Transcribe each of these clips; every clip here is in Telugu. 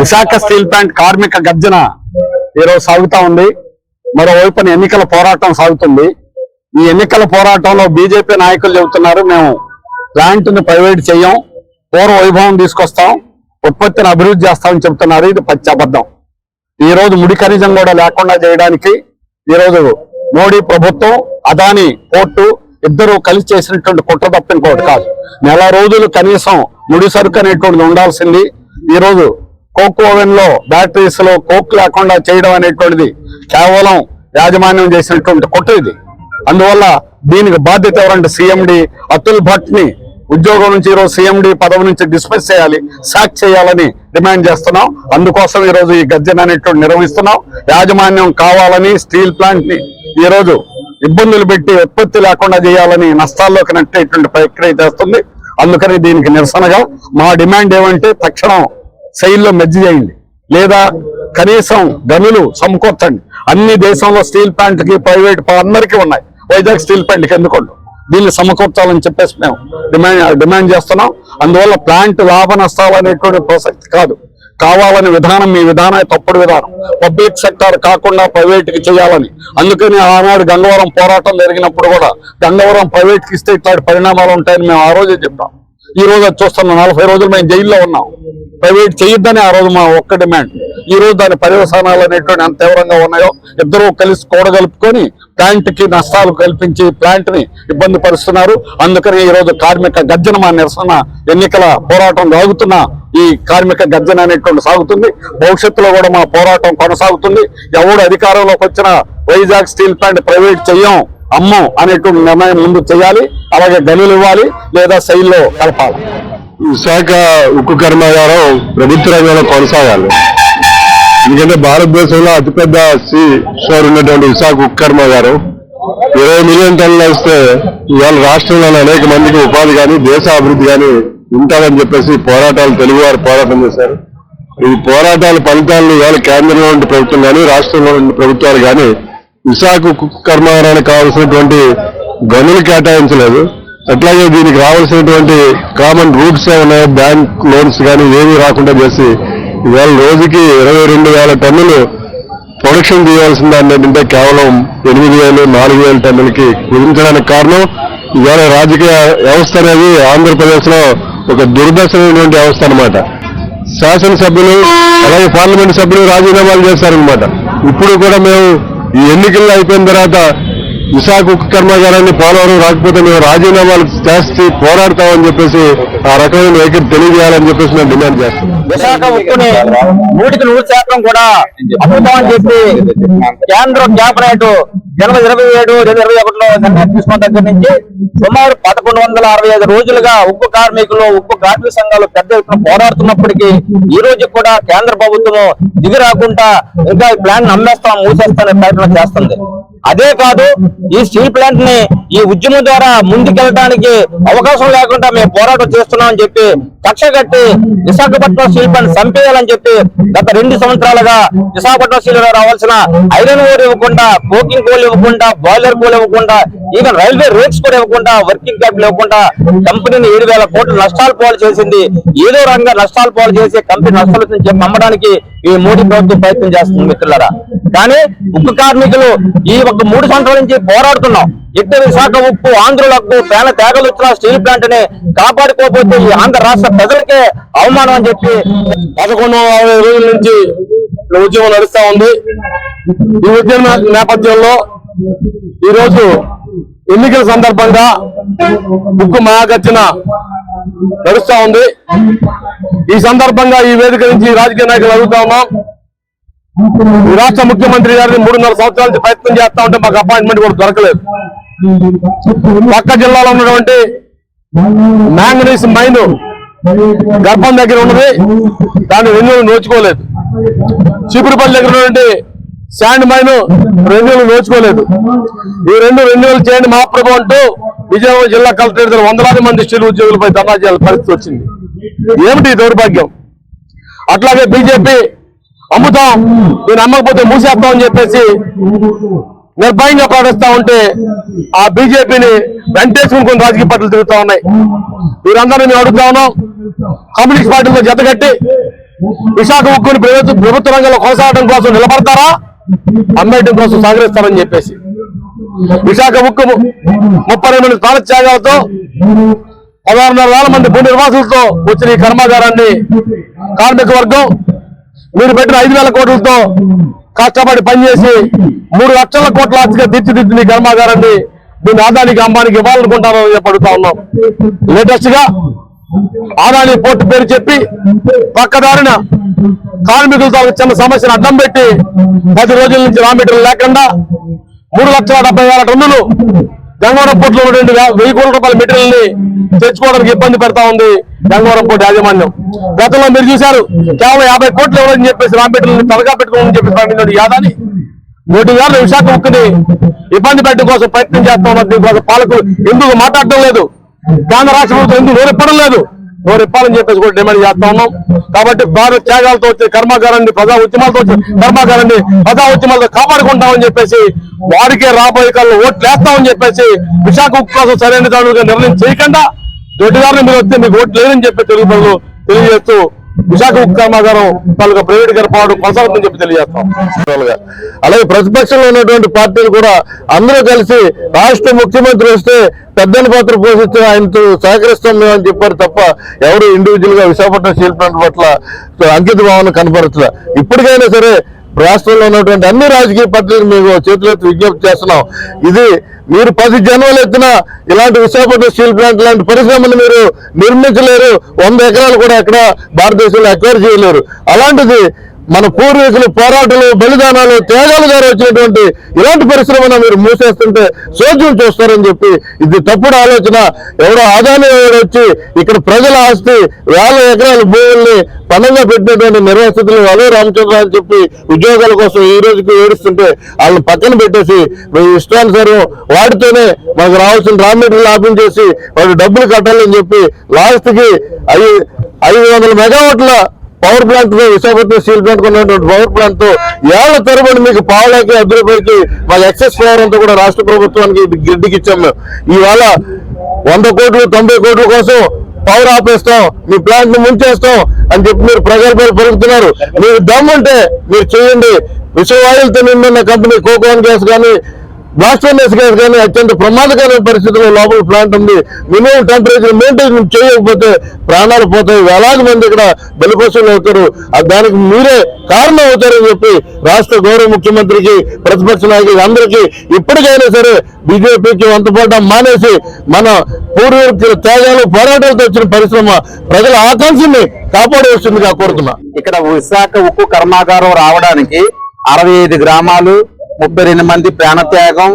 విశాఖ స్టీల్ ప్లాంట్ కార్మిక గర్జన ఈరోజు సాగుతా ఉంది. మరోవైపున ఎన్నికల పోరాటం సాగుతుంది. ఈ ఎన్నికల పోరాటంలో బీజేపీ నాయకులు చెబుతున్నారు మేము ప్లాంట్ని ప్రైవేట్ చేయం పూర్వ వైభవం తీసుకొస్తాం ఉత్పత్తిని అభివృద్ధి చేస్తామని చెబుతున్నారు. ఇది పచ్చి అబద్ధం. ఈ రోజు ముడి ఖనిజం కూడా లేకుండా చేయడానికి ఈ రోజు మోడీ ప్రభుత్వం అదాని పోర్టు ఇద్దరు కలిసి చేసినటువంటి కుట్ర తప్ప ఇంకోటి కాదు. నెల రోజులు కనీసం ముడి సరుకు అనేటువంటిది ఉండాల్సింది. ఈ రోజు కోక్ ఓవెన్లో బ్యాటరీస్లో కోక్ లేకుండా చేయడం అనేటువంటిది కేవలం యాజమాన్యం చేసినటువంటి కొట్టు ఇది. అందువల్ల దీనికి బాధ్యత ఎవరంటే సీఎండి అతుల్ భట్ని ఉద్యోగం నుంచి ఈరోజు సీఎండి పదవి నుంచి డిస్మిస్ చేయాలి సాక్ చేయాలని డిమాండ్ చేస్తున్నాం. అందుకోసం ఈ రోజు ఈ గర్జన అనేటువంటి నిర్వహిస్తున్నాం. యాజమాన్యం కావాలని స్టీల్ ప్లాంట్ని ఈ రోజు ఇబ్బందులు పెట్టి ఉత్పత్తి లేకుండా చేయాలని నష్టాల్లోకి నెట్టేటువంటి ప్రక్రియ చేస్తుంది. అందుకని దీనికి నిరసనగా మా డిమాండ్ ఏమంటే తక్షణం శైలిలో మెజ్జి చేయండి. లేదా కనీసం గనులు సమకూర్చండి. అన్ని దేశంలో స్టీల్ ప్లాంట్కి ప్రైవేట్ అందరికీ ఉన్నాయి. వైజాగ్ స్టీల్ ప్లాంట్కి ఎందుకు దీన్ని సమకూర్చాలని చెప్పేసి మేము డిమాండ్ డిమాండ్ చేస్తున్నాం. అందువల్ల ప్లాంట్ లాభ నష్టాలు అనేటువంటి ప్రసక్తి కాదు. కావాలని విధానం మీ విధానం తప్పుడు విధానం. పబ్లిక్ సెక్టర్ కాకుండా ప్రైవేట్కి చేయాలని. అందుకని ఆనాడు గంగవరం పోరాటం జరిగినప్పుడు కూడా గంగవరం ప్రైవేట్కి ఇస్తే ఇట్లాంటి పరిణామాలు ఉంటాయని మేము ఆ రోజే చెప్పాం. ఈ రోజు చూస్తున్నాం నలభై రోజులు మేము జైల్లో ఉన్నాం. ప్రైవేట్ చేయొద్దని ఆ రోజు మా ఒక్క డిమాండ్ ఈ రోజు దాని పర్యవసానాలు అనేటువంటి ఎంత తీవ్రంగా ఉన్నాయో ఇద్దరు కలిసి కూడగలుపుకొని ప్లాంట్కి నష్టాలు కల్పించి ప్లాంట్ని ఇబ్బంది పరుస్తున్నారు. అందుకని ఈ రోజు కార్మిక గర్జన మా నిరసన ఎన్నికల పోరాటం సాగుతున్న ఈ కార్మిక గర్జన అనేటువంటి సాగుతుంది. భవిష్యత్తులో కూడా మా పోరాటం కొనసాగుతుంది. ఎవడు అధికారంలోకి వచ్చిన వైజాగ్ స్టీల్ ప్లాంట్ ప్రైవేట్ చెయ్యం అమ్ము అనేటువంటి నిర్ణయం ముందు చేయాలి అలాగే గనులు ఇవ్వాలి లేదా శైలిలో కలపాలి. విశాఖ ఉక్కు కర్మాగారం ప్రభుత్వ రంగంలో కొనసాగాలి. ఎందుకంటే భారతదేశంలో అతిపెద్ద సీ షోర్ ఉన్నటువంటి విశాఖ ఉక్కు కర్మాగారం ఇరవై మిలియన్ టన్నులు వస్తే ఇవాళ రాష్ట్రంలోని అనేక మందికి ఉపాధి కానీ దేశ అభివృద్ధి కానీ ఉంటారని చెప్పేసి పోరాటాలు తెలుగువారు పోరాటం చేశారు. ఈ పోరాటాల ఫలితాలను ఇవాళ కేంద్రంలో ఉండే ప్రభుత్వం కానీ రాష్ట్రంలో ఉండే ప్రభుత్వాలు కానీ విశాఖ కర్మాగారానికి కావాల్సినటువంటి గనులు కేటాయించలేదు. అట్లాగే దీనికి రావాల్సినటువంటి కామన్ రూట్స్ ఉన్నాయో బ్యాంక్ లోన్స్ కానీ ఏమీ రాకుండా చేసి ఇవాళ రోజుకి ఇరవై రెండు వేల టన్నులు ప్రొడక్షన్ చేయాల్సిన దాన్ని ఏంటంటే కేవలం ఎనిమిది వేలు నాలుగు వేల టన్నులకి కుదించడానికి కారణం ఇవాళ రాజకీయ వ్యవస్థ అనేది ఆంధ్రప్రదేశ్లో ఒక దుర్దశమైనటువంటి వ్యవస్థ అనమాట శాసనసభ్యులు అలాగే పార్లమెంట్ సభ్యులు రాజీనామాలు చేశారనమాట ఇప్పుడు కూడా మేము ఈ ఎన్నికల్లో అయిపోయిన తర్వాత విశాఖ ఉక్కు కర్మాగారాన్ని పోలవరం రాకపోతే మేము రాజీనామాలు చేసి పోరాడతామని చెప్పేసి ఆ రకమైన వైఖరి తెలియజేయాలని చెప్పేసి మేము డిమాండ్ చేస్తాం విశాఖ ఉక్కుని నూటికి నూరు శాతం కూడా అమ్ముతామని చెప్పి కేంద్ర క్యాబినెట్ జనవరి ఇరవై ఏడు రెండు ఇరవై ఒకటిలో నిర్ణయం తీసుకున్న దగ్గర నుంచి సుమారు పదకొండు వందల అరవై ఐదు రోజులుగా ఉక్కు కార్మికులు ఉక్కు కార్మిక సంఘాలు పెద్ద ఎత్తున పోరాడుతున్నప్పటికీ ఈ రోజు కూడా కేంద్ర ప్రభుత్వం దిగి రాకుండా ఇంకా ఈ ప్లాన్ అమ్మేస్తాం మూసేస్తామనే ప్రయత్నం చేస్తుంది. అదే కాదు ఈ స్టీల్ ప్లాంట్ని ఈ ఉద్యమం ద్వారా ముందుకెళ్ళడానికి అవకాశం లేకుండా మేము పోరాటం చేస్తున్నామని చెప్పి కక్ష కట్టి విశాఖపట్నం స్టీల్ ప్లాంట్ చంపేయాలని చెప్పి గత రెండు సంవత్సరాలుగా విశాఖపట్నం స్టీల్ రావాల్సిన ఐరన్ ఓర్ ఇవ్వకుండా కోకింగ్ కోల్ ఇవ్వకుండా బాయిలర్ కోల్ ఇవ్వకుండా ఈవెన్ రైల్వే రేట్స్ కూడా ఇవ్వకుండా వర్కింగ్ క్యాపిటల్ ఇవ్వకుండా కంపెనీని ఏడు వేల కోట్లు నష్టాలు పాలు చేసింది. ఏదో రంగా నష్టాలు పాలు చేసి కంపెనీ నష్టాలు నుంచి చెప్పి అమ్మడానికి ఈ మోడీ ప్రభుత్వం ప్రయత్నం చేస్తుంది మిత్రులారా. కానీ ఉక్కు కార్మికులు ఈ ఒక మూడు సంవత్సరాల నుంచి పోరాడుతున్నాం. ఇటు విశాఖ ఉప్పు ఆంధ్రులకు పేన తేగలు వచ్చిన స్టీల్ ప్లాంట్ని కాపాడుకోకపోతే ఈ ఆంధ్ర రాష్ట్ర ప్రజలకే అవమానం అని చెప్పి పదకొండు అరవై రోజుల నుంచి ఉద్యమం నడుస్తా ఉంది. ఈ ఉద్యమ నేపథ్యంలో ఈ రోజు ఎన్నికల సందర్భంగా ఉక్కు మహాగర్జన నడుస్తా ఉంది. ఈ సందర్భంగా ఈ వేదిక నుంచి రాజకీయ నాయకులు అడుగుతా ఉన్నాం. ఈ రాష్ట్ర ముఖ్యమంత్రి గారిని మూడున్నర సంవత్సరాల నుంచి ప్రయత్నం చేస్తా ఉంటే మాకు అపాయింట్మెంట్ కూడా దొరకలేదు. పక్క జిల్లాలో ఉన్నటువంటి మ్యాంగనీస్ మైన్ గర్భం దగ్గర ఉన్నది. దాన్ని రెన్యూలు నోచుకోలేదు. చీపురుపల్లి దగ్గర ఉన్నటువంటి శాండ్ మైన్ రెన్యూలు నోచుకోలేదు. ఈ రెండు రెన్యూలు చేయండి మహాప్రభు అంటూ విజయనగరం జిల్లా కలెక్టరేట్ దగ్గర వందలాది మంది స్టీల్ ఉద్యోగులపై ధర్నా చేయాల్సిన పరిస్థితి వచ్చింది. ఏమిటి దౌర్భాగ్యం? అట్లాగే బీజేపీ అమ్ముతాం. నేను అమ్మకపోతే మూసేస్తామని చెప్పేసి నిర్భయంగా ప్రకటిస్తా ఉంటే ఆ బీజేపీని వెంటేసుకుని కొన్ని రాజకీయ పార్టీలు తిరుగుతా ఉన్నాయి. మీరందరూ మేము అడుగుతా ఉన్నాం. కమ్యూనిస్ట్ పార్టీలతో జతగట్టి విశాఖ ఉక్కుని ప్రభుత్వ ప్రభుత్వ రంగంలో కొనసాగడం కోసం నిలబడతారా? అమ్మేయడం కోసం సహకరిస్తారని చెప్పేసి. విశాఖ ఉక్కు ముప్పై రెండు మంది ప్రాణ త్యాగాలతో పదహారున్నర వేల మంది భూ నిర్వాసులతో వచ్చిన ఈ కర్మాగారాన్ని కార్మిక వర్గం మీరు పెట్టిన ఐదు వేల కోట్లతో కష్టపడి పనిచేసి మూడు లక్షల కోట్ల ఆస్తిగా తీర్చిదిద్దిన మీ కర్మాగారాన్ని దీన్ని ఆదానికి అంబానికి ఇవ్వాలనుకుంటారని చెప్పి అడుగుతా ఉన్నాం. లేటెస్ట్గా ఆదాని పోర్టు పేరు చెప్పి పక్కదారిన కార్మికులతో చిన్న సమస్యను అడ్డం పెట్టి పది రోజుల నుంచి రా మీటర్లు లేకుండా మూడు లక్షల డెబ్బై వేల టన్నులు గంగవరం పోర్టులో ఉన్నటువంటి వెయ్యి కోట్ల రూపాయల మెటీరియల్ని తెచ్చుకోవడానికి ఇబ్బంది పెడతా ఉంది గంగవరం పోర్టు యాజమాన్యం. గతంలో మీరు చూశారు కేవలం యాభై కోట్లు ఇవ్వాలని చెప్పేసి రా మెటీరియల్ తలగా పెట్టుకోమని చెప్పేసి పండిన యాదాని. నూటి విశాఖ ముక్కుని ఇబ్బంది పెట్టడం కోసం ప్రయత్నం చేస్తా ఉన్నారు దీనికోసం పాలకులు ఎందుకు మాట్లాడటం లేదు? కేంద్ర రాష్ట్ర ప్రభుత్వం ఎందుకు నోరెప్పడం లేదు? నోరెప్పాలని చెప్పేసి కూడా డిమాండ్ చేస్తా ఉన్నాం. కాబట్టి భారత త్యాగాలతో వచ్చే కర్మాగారాన్ని ప్రజా ఉద్యమాలతో వచ్చే కర్మాగారాన్ని ప్రజా ఉద్యమాలతో కాపాడుకుంటామని చెప్పేసి వారికే రాబోయే కాలంలో ఓట్లు వేస్తామని చెప్పేసి విశాఖ ఉక్కు కోసం సరైన నిర్ణయం చేయకుండా దొడ్డిదారులు మీరు వస్తే మీకు ఓట్లు లేదని చెప్పి తెలుగు ప్రజలు తెలియజేస్తూ విశాఖ ఉక్కు కర్మాగారం తాలూకా ప్రైవేట్ పోవడం కొనసాగుతుందని చెప్పి తెలియజేస్తాం. అలాగే ప్రతిపక్షంలో ఉన్నటువంటి పార్టీలు కూడా అందరూ కలిసి రాష్ట్ర ముఖ్యమంత్రి వస్తే పెద్దని పాత్ర పోషిస్తే ఆయనతో సహకరిస్తాం మేము అని చెప్పారు తప్ప ఎవరు ఇండివిజువల్గా విశాఖపట్నం స్టీల్ పట్ల అంకిత భావన కనపరచలే. ఇప్పటికైనా సరే రాష్ట్రంలో ఉన్నటువంటి అన్ని రాజకీయ పార్టీలు మేము చేతులెత్తి విజ్ఞప్తి చేస్తున్నాం. ఇది మీరు పది జన్మలు ఎత్తిన ఇలాంటి విశాఖపట్నం స్టీల్ ప్లాంట్ లాంటి పరిశ్రమను మీరు నిర్మించలేరు. వంద ఎకరాలు కూడా ఎక్కడ భారతదేశంలో ఎక్వైర్ చేయలేరు. అలాంటిది మన పూర్వీకులు పోరాటాలు బలిదానాలు త్యాగాలు గారు వచ్చినటువంటి ఇలాంటి పరిశ్రమను మీరు మూసేస్తుంటే సోద్యం చూస్తారని చెప్పి ఇది తప్పుడు ఆలోచన. ఎవరో ఆదాని వచ్చి ఇక్కడ ప్రజల ఆస్తి వేల ఎకరాల భూముల్ని పనంగా పెట్టినటువంటి నిర్వాసితులు అదే రామచంద్ర అని చెప్పి ఉద్యోగాల కోసం ఈ రోజుకి ఏడుస్తుంటే వాళ్ళని పక్కన పెట్టేసి మీ ఇష్టానుసారం వాటితోనే మనకు రావాల్సిన రా మెటీరియల్ ఆపించేసి వాళ్ళు డబ్బులు కట్టాలని చెప్పి లాస్ట్కి ఐదు ఐదు వందల మెగావాట్ల పవర్ ప్లాంట్తో విశాఖపట్నం స్టీల్ ప్లాంట్ ఉన్నటువంటి పవర్ ప్లాంట్తో ఏళ్ళ తరబడి మీకు పావులకి అర్ధ రూపాయలకి వాళ్ళ ఎక్సెస్ పవర్ అంతా కూడా రాష్ట్ర ప్రభుత్వానికి గిడ్డికి ఇచ్చాం మేము. ఇవాళ వంద కోట్లు తొంభై కోట్ల కోసం పవర్ ఆపేస్తాం మీ ప్లాంట్ని ముంచేస్తాం అని చెప్పి మీరు ప్రగల్భాలు పెరుగుతున్నారు మీరు దమ్ముంటే మీరు చేయండి. విశ్వవాయులతో నిన్న కంపెనీ కోకోన్ గ్యాస్ కానీ బ్లాస్ట్ ఫర్నెస్ గ్యాస్ కానీ అత్యంత ప్రమాదకరమైన పరిస్థితుల్లో లోపల ప్లాంట్ ఉంది. మినిమం టెంపరేచర్ మెయింటైన్ చేయకపోతే ప్రాణాలు పోతాయి. వేలాది మంది ఇక్కడ బలిపశువులు అవుతారు. దానికి మీరే కారణం అవుతారని చెప్పి రాష్ట్ర గౌరవ ముఖ్యమంత్రికి ప్రతిపక్ష నాయకులు అందరికీ ఇప్పటికైనా సరే బీజేపీకి వంతపోవడం మానేసి మన పూర్వీకుల త్యాగాలు పోరాటాలతో వచ్చిన పరిశ్రమ ప్రజల ఆకాంక్షని కాపాడవలసిందిగా కోరుతున్నా. ఇక్కడ విశాఖ ఉక్కు కర్మాగారం రావడానికి అరవై ఐదు గ్రామాలు ముప్పై రెండు మంది ప్రాణత్యాగం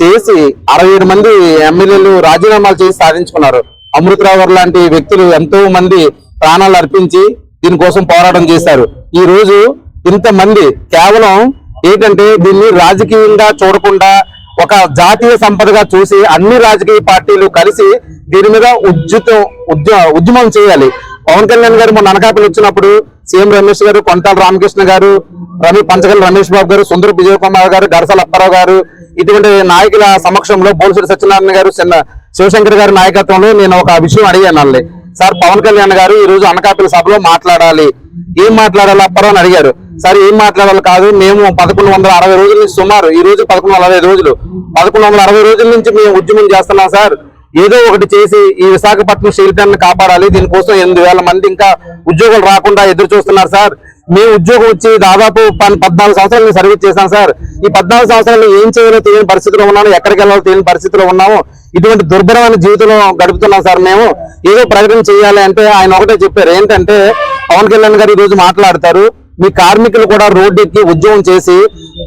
చేసి అరవై ఏడు మంది ఎమ్మెల్యేలు రాజీనామాలు చేసి సాధించుకున్నారు. అమృతరావు లాంటి వ్యక్తులు ఎంతో మంది ప్రాణాలు అర్పించి దీనికోసం పోరాటం చేశారు. ఈ రోజు ఇంతమంది కేవలం ఏంటంటే దీన్ని రాజకీయంగా చూడకుండా ఒక జాతీయ సంపదగా చూసి అన్ని రాజకీయ పార్టీలు కలిసి దీని మీద ఉద్యుతం ఉద్య- ఉద్యమం చేయాలి. పవన్ కళ్యాణ్ గారు మొన్న అనకాపల్లి వచ్చినప్పుడు సీఎం రమేష్ గారు కొంతాల రామకృష్ణ గారు రవి పంచగల్ రమేష్ బాబు గారు సుందర విజయ్ కుమార్ గారు గరసాల అప్పారావు గారు ఇటువంటి నాయకుల సమక్షంలో బోల్సూరి సత్యనారాయణ గారు చిన్న శివశంకర్ గారి నాయకత్వంలో నేను ఒక విషయం అడిగాను వాళ్ళని. సార్ పవన్ కళ్యాణ్ గారు ఈ రోజు అనకాపల్లి సభలో మాట్లాడాలి. ఏం మాట్లాడాలి అప్పారావు అని అడిగారు. సార్ ఏం మాట్లాడాలి కాదు మేము పదకొండు వందల అరవై రోజుల నుంచి సుమారు ఈ రోజు పదకొండు వందల అరవై రోజులు. పదకొండు వందల అరవై రోజుల నుంచి మేము ఉద్యమం చేస్తున్నాం సార్. ఏదో ఒకటి చేసి ఈ విశాఖపట్నం శీలితాన్ని కాపాడాలి. దీనికోసం ఎనిమిది మంది ఇంకా ఉద్యోగాలు రాకుండా ఎదురు చూస్తున్నారు సార్. మీ ఉద్యోగం వచ్చి దాదాపు పద్నాలుగు సంవత్సరాలు నేను సర్వీస్ చేశాను సార్. ఈ పద్నాలుగు సంవత్సరాలు ఏం చేయాలో తెలియని పరిస్థితిలో ఉన్నాను ఎక్కడికి వెళ్ళాలో తెలియని పరిస్థితిలో ఉన్నాము. ఇటువంటి దుర్భరమైన జీవితంలో గడుపుతున్నాం సార్ మేము. ఏదో ప్రకటన చేయాలి అంటే ఆయన ఒకటే చెప్పారు. ఏంటంటే పవన్ కళ్యాణ్ గారు ఈ రోజు మాట్లాడతారు. మీ కార్మికులు కూడా రోడ్డు ఎక్కి ఉద్యమం చేసి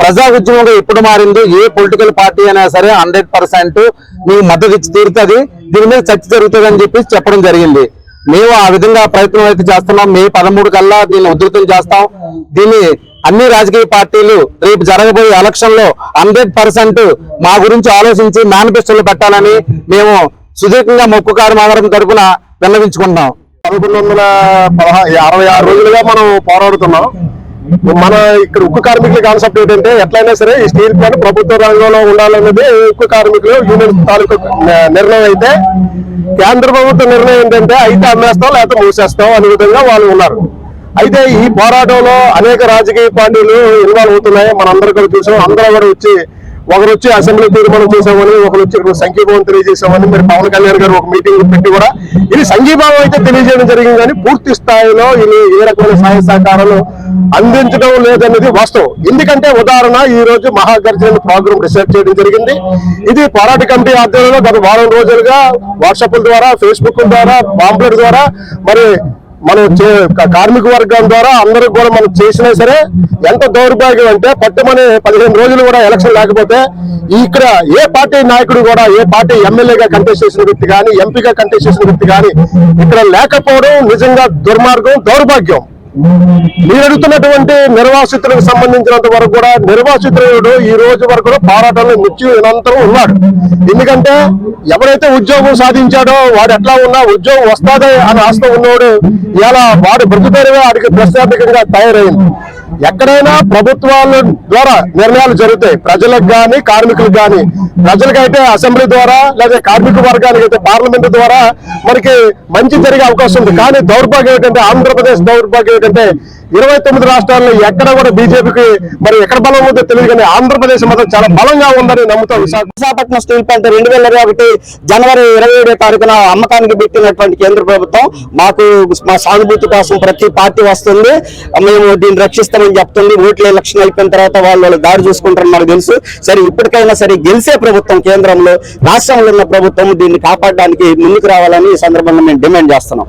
ప్రజా ఉద్యమంగా ఎప్పుడు మారింది ఏ పొలిటికల్ పార్టీ అయినా సరే హండ్రెడ్ పర్సెంట్ మీకు మద్దతు ఇచ్చి తీరుతుంది. దీని మీద చర్చ జరుగుతుంది అని చెప్పి చెప్పడం జరిగింది. మేము ఆ విధంగా ప్రయత్నం అయితే చేస్తున్నాం. మే పదమూడు కల్లా దీన్ని ఉధృతం చేస్తాం. దీన్ని అన్ని రాజకీయ పార్టీలు రేపు జరగబోయే ఎలక్షన్లో హండ్రెడ్ పర్సెంట్ మా గురించి ఆలోచించి మేనిఫెస్టోలు పెట్టాలని మేము సుదీర్ఘంగా మొక్కుకారు కార్యక్రమం తరపున విన్నవించుకుంటున్నాం. పదకొండు వందల పదహా అరవై ఆరు రోజులుగా మనం పోరాడుతున్నాం. మన ఇక్కడ ఉక్కు కార్మికుల కాన్సెప్ట్ ఏంటంటే ఎట్లయినా సరే ఈ స్టీల్ ప్లాంట్ ప్రభుత్వ రంగంలో ఉండాలన్నది ఉక్కు కార్మికులు యూనియన్ తాలూకు నిర్ణయం అయితే కేంద్ర ప్రభుత్వ నిర్ణయం ఏంటంటే అయితే అమ్మేస్తాం లేకపోతే మూసేస్తాం అనే విధంగా వాళ్ళు ఉన్నారు. అయితే ఈ పోరాటంలో అనేక రాజకీయ పార్టీలు ఇన్వాల్వ్ అవుతున్నాయి. మనందరూ కూడా చూసాం. అందరూ కూడా వచ్చి ఒకరు వచ్చి అసెంబ్లీ తీర్మానం చేసామని ఒకరు వచ్చి ఇక్కడ సంఘీభావం తెలియజేసామని మరి పవన్ కళ్యాణ్ గారు ఒక మీటింగ్ పెట్టి కూడా ఇది సంఘీభావం అయితే తెలియజేయడం జరిగింది కానీ పూర్తి స్థాయిలో ఇది ఏ రకమైన సహాయ సహకారాలు అందించడం లేదన్నది వాస్తవం. ఎందుకంటే ఉదాహరణ ఈ రోజు మహాగర్జన ప్రోగ్రామ్ రిసెర్చ్ చేయడం జరిగింది. ఇది పోరాట కమిటీ ఆధ్వర్యంలో గత వారం రోజులుగా వాట్సాప్ల ద్వారా ఫేస్బుక్ ద్వారా పాంప్లెట్ ద్వారా మరి మనం చే- కార్మిక వర్గం ద్వారా అందరూ కూడా మనం చేసినా సరే ఎంత దౌర్భాగ్యం అంటే పట్టుమని పదిహేను రోజులు కూడా ఎలక్షన్ లేకపోతే ఇక్కడ ఏ పార్టీ నాయకుడు కూడా ఏ పార్టీ ఎమ్మెల్యేగా కంటెస్ట్ చేసిన వ్యక్తి కానీ ఎంపీగా కంటెస్ట్ చేసిన వ్యక్తి కానీ ఇక్కడ లేకపోవడం నిజంగా దుర్మార్గం దౌర్భాగ్యం. మీరు అడుగుతున్నటువంటి నిర్వాసితులకు సంబంధించినంత వరకు కూడా నిర్వాసితుడు ఈ రోజు వరకు కూడా పోరాటంలో మృత్యు నిరంతరం ఉన్నాడు. ఎందుకంటే ఎవరైతే ఉద్యోగం సాధించాడో వాడు ఎట్లా ఉన్నా ఉద్యోగం వస్తాదే అని ఆశతో ఉన్నవాడు ఇలా వాడు బ్రతుకుతారుగా వాడికి ప్రశ్నార్థకంగా తయారైంది. ఎక్కడైనా ప్రభుత్వాల ద్వారా నిర్ణయాలు జరుగుతాయి ప్రజలకు కానీ కార్మికులకు కానీ ప్రజలకైతే అసెంబ్లీ ద్వారా లేదా కార్మిక వర్గానికి అయితే పార్లమెంట్ ద్వారా మనకి మంచి జరిగే అవకాశం ఉంది. కానీ దౌర్భాగ్యం ఏంటంటే ఆంధ్రప్రదేశ్ దౌర్భాగ్యం ఏంటంటే ఇరవై తొమ్మిది రాష్ట్రాల్లో ఎక్కడ కూడా బీజేపీకి మరి ఎక్కడ బలం ఉందో తెలియదు కానీ ఆంధ్రప్రదేశ్ మాత్రం చాలా బలంగా ఉందని నమ్ముతాం. విశాఖపట్నం స్టీల్ ప్లాంట్ రెండు వేల ఇరవై ఒకటి జనవరి ఇరవై ఏడో తారీఖున అమ్మకానికి పెట్టినటువంటి కేంద్ర ప్రభుత్వం మాకు మా సానుభూతి కోసం ప్రతి పార్టీ వస్తుంది. మేము దీన్ని రక్షిస్తామని చెప్తుంది. ఓట్ల ఎలక్షన్ అయిపోయిన తర్వాత వాళ్ళు వాళ్ళు దారి చూసుకుంటారని మాకు తెలుసు. సరే ఇప్పటికైనా సరే గెలిసే ప్రభుత్వం కేంద్రంలో రాష్ట్రంలో ఉన్న ప్రభుత్వం దీన్ని కాపాడడానికి ముందుకు రావాలని ఈ సందర్భంగా మేము డిమాండ్ చేస్తున్నాం.